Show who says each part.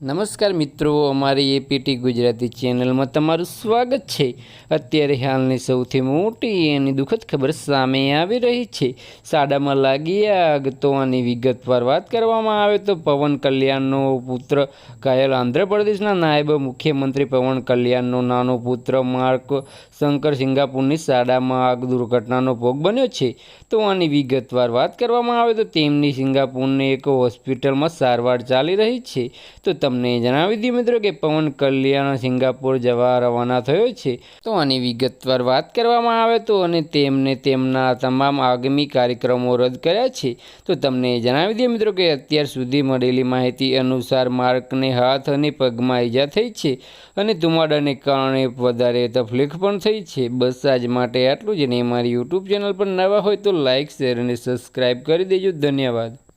Speaker 1: નમસ્કાર મિત્રો, અમારી એપીટી ગુજરાતી ચેનલમાં તમારું સ્વાગત છે. અત્યારે હાલની સૌથી મોટી અને દુઃખદ ખબર સામે આવી રહી છે. સાડામાં લાગી આગ, તો આની વિગતવાર વાત કરવામાં આવે તો પવન કલ્યાણનો પુત્ર ઘાયલ આંધ્રપ્રદેશના નાયબ મુખ્યમંત્રી પવન કલ્યાણનો નાનો પુત્ર માર્ક શંકર સિંગાપુરની શાળામાં આગ દુર્ઘટનાનો ભોગ બન્યો છે. તો આની વિગતવાર વાત કરવામાં આવે તો તેમની સિંગાપુરની એક હોસ્પિટલમાં સારવાર ચાલી રહી છે. તો તમને જણાવી દઈએ મિત્રો કે પવન કલ્યાણ સિંગાપુર જવા રવાના થયો છે. તો આની વિગતવાર વાત કરવામાં આવે તો અને તેમને તેમના તમામ આગામી કાર્યક્રમો રદ કર્યા છે. તો તમને જણાવી દઈએ મિત્રો કે અત્યાર સુધી મળેલી માહિતી અનુસાર માર્કને હાથ અને પગમાં ઈજા થઈ છે અને ધુમાડાને કારણે વધારે તકલીફ પણ થઈ છે. બસ આજ માટે આટલું જ ને મારી યુટ્યુબ ચેનલ પર નવા હોય તો લાઇક શેર અને સબસ્ક્રાઈબ કરી દેજો. ધન્યવાદ.